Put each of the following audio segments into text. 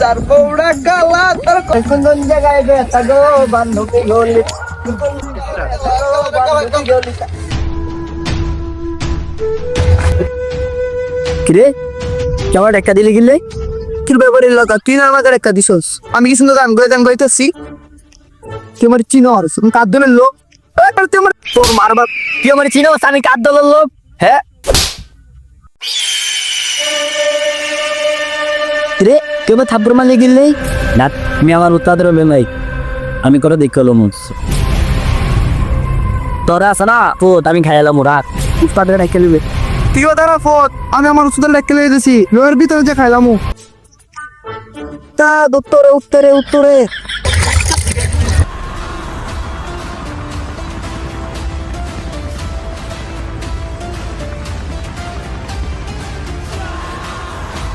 চার বৌড়া কালা তার কোন কোন জায়গায় গেছা গো বান্ধবী গলি? কিরে? কেমন একটা দিলি গিলে? কি ব্যাপারে লাগা তুই না আমাকে একটা দিছস। আমি কিছু গান গাই গান গাইতেছি। তুই আমার চিনো আর কার দলের লোক? তোর মারবার তুই আমার চিনো আমি কার দলের লোক? হ্যাঁ? রে তুই আমার থাপ্পড় মারলে গিলে না তুমি আমার উত্তাদ রবে নাই। আমি করে দেখল মুস তোরা আছে না? পুত আমি খাইলাম ওরা উস্তাদের রেখে নেবে তুইও তারা ফোট। আমি আমার উস্তাদের রেখে নিয়ে দিছি। লোয়ের ভিতরে যে খাইলামু তা উত্তরে উত্তরে উত্তরে।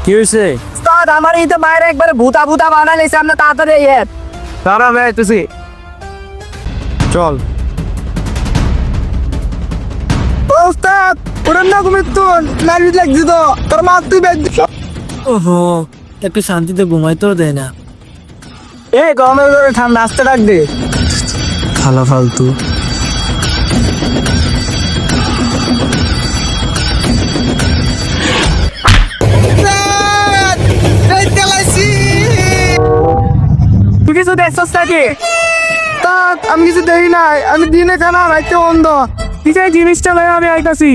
কি হয়েছে উস্তাদ আমার এই তো বাইরে একবারে ভূতা ভূতা বানাইছে আমরা তাড়াতাড়ি ইয়ে তারা বেড়াইতেছি চল। উস্তাদ ওরা না ঘুমিয়ে তো নারী লাগছে তো তোর মা তুই বেদ ওহো একটু শান্তিতে ঘুমাইতেও দেয় না। এ গরমের ঠান্ডা আসতে ডাক দে। ফালা ফালতু। দেখছস নাকি তা আমি কিছু দেখি নাই। আমি দিনে খানা রাইতে অন্ধ কিসে জিনিসটা লই আমি আইতাছি।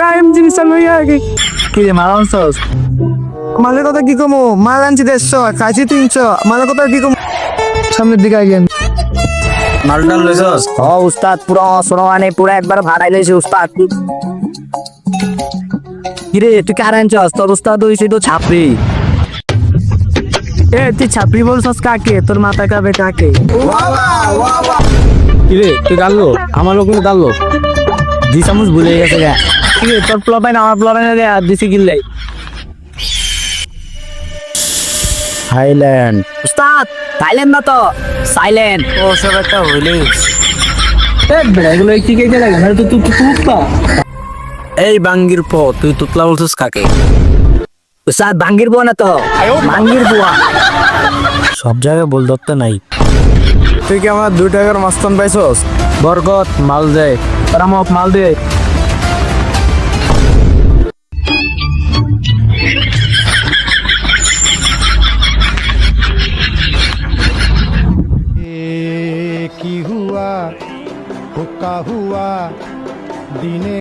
কায়েম জিনিসটা লই আগে। কি রে মারাম সস মালের কথা কি কমো? মাল আনছি দেড়শো খাইছি তিনশো। মালের কথা কি কমো? সামনের দিকে আইগেন মালটাল লইছস ও উস্তাদ পুরো শোনো মানে পুরো একবার ভাড়াই লইছে উস্তাদ। কিরে তুই কার আনছস? তোর উস্তাদ হইছে তো ছাপরি এ তুই ছাপড়ি বলছস কাকে তোর মাথা কাবে কাকে কিরে তুই গাললো আমার লোক কিন্তু গাললো দি চামচ ভুলে গেছে গা কিরে তোর প্লবাইন আমার প্লবাইন দিছি গিল্লাই থাইল্যান্ড উস্তাদ সাইলেন্ট না তো সাইলেন্ট ও সব একটা হইলে এ বেড়াগুলো কি কেটে লাগে মানে তো তুই তুই এই বাঙ্গির প তুই তুতলা বলছিস কাকে স্যার বাঙ্গির বুয়া না তো? বাঙ্গির বুয়া। সব জায়গায় বল দত্ত নাই। তুই কি আমার দুই টাকার মাস্তান পাইছস? বরকত মাল দে। রামক মাল দে। কি হুয়া হুকা হুয়া দিনে